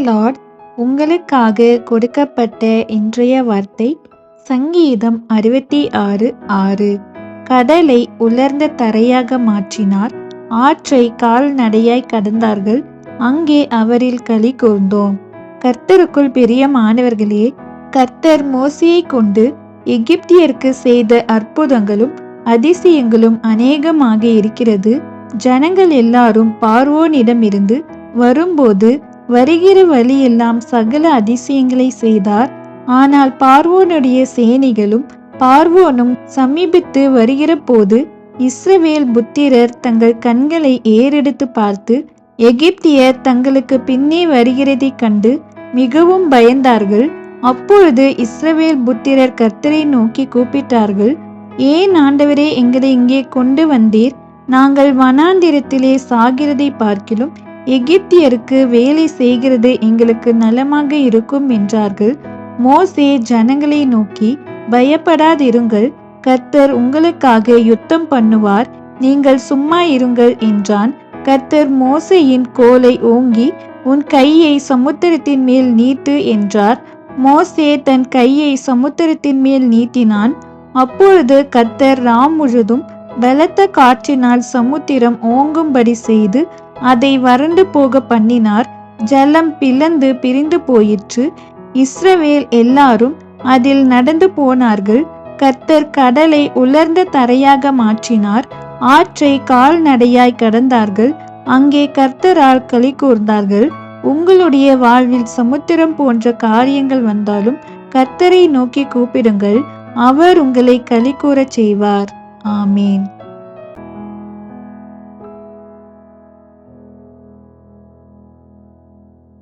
Lord உங்களுக்காக கொடுக்கப்பட்ட இன்றைய வார்த்தை சங்கீதம் அறுபத்தி ஆறு ஆறு. கடலை உலர்ந்த தரையாக மாற்றினார். ஆற்றை கால்நடையாய் கடந்தார்கள். அங்கே அவரில் களி கூர்ந்தோம். கர்த்தருக்குள் பெரிய மாணவர்களே கர்த்தர் மோசியை கொண்டு எகிப்தியருக்கு செய்த அற்புதங்களும் அதிசயங்களும் அநேகமாக இருக்கிறது. ஜனங்கள் எல்லாரும் பார்வோனிடமிருந்து வரும்போது வருகிற வழியெல்லாம் சகல அதிசயங்களை செய்தார். ஆனால் பார்வோனுடைய சேனைகளும் பார்வோனும் சமீபித்து வருகிற போது இஸ்ரவேல் புத்திரர் தங்கள் கண்களை ஏறெடுத்து பார்த்து எகிப்தியர் தங்களுக்கு பின்னே வருகிறதை கண்டு மிகவும் பயந்தார்கள். அப்பொழுது இஸ்ரவேல் புத்திரர் கர்த்தரை நோக்கி கூப்பிட்டார்கள். ஏன் ஆண்டவரே எங்களை இங்கே கொண்டு வந்தீர்? நாங்கள் வனாந்திரத்திலே சாகிறதை பார்க்கிலும் எகிப்தியருக்கு வேலை செய்கிறது எங்களுக்கு நலமாக இருக்கும் என்றார்கள். மோசே ஜனங்களை நோக்கி பயப்படாதிருங்கள் கர்த்தர் உங்களுக்காக யுத்தம் பண்ணுவார் நீங்கள் சும்மா இருங்கள் என்றான். கர்த்தர் மோசையின் கோலை ஓங்கி உன் கையை சமுத்திரத்தின் மேல் நீட்டு என்றார். மோசே தன் கையை சமுத்திரத்தின் மேல் நீட்டினான். அப்பொழுது கர்த்தர் ராம் முழுதும் பலத்த காற்றினால் சமுத்திரம் ஓங்கும்படி செய்து அதை வறண்டு போக பண்ணினார். ஜலம் பிளந்து பிரிந்து போயிற்று. இஸ்ரவேல் எல்லாரும் அதில் நடந்து போனார்கள். கர்த்தர் கடலை உலர்ந்த தரையாக மாற்றினார். ஆற்றை கால்நடையாய் கடந்தார்கள். அங்கே கர்த்தரால் களி கூர்ந்தார்கள். உங்களுடைய வாழ்வில் சமுத்திரம் போன்ற காரியங்கள் வந்தாலும் கர்த்தரை நோக்கி கூப்பிடுங்கள். அவர் உங்களை களி கூறச் செய்வார். ஆமீன்.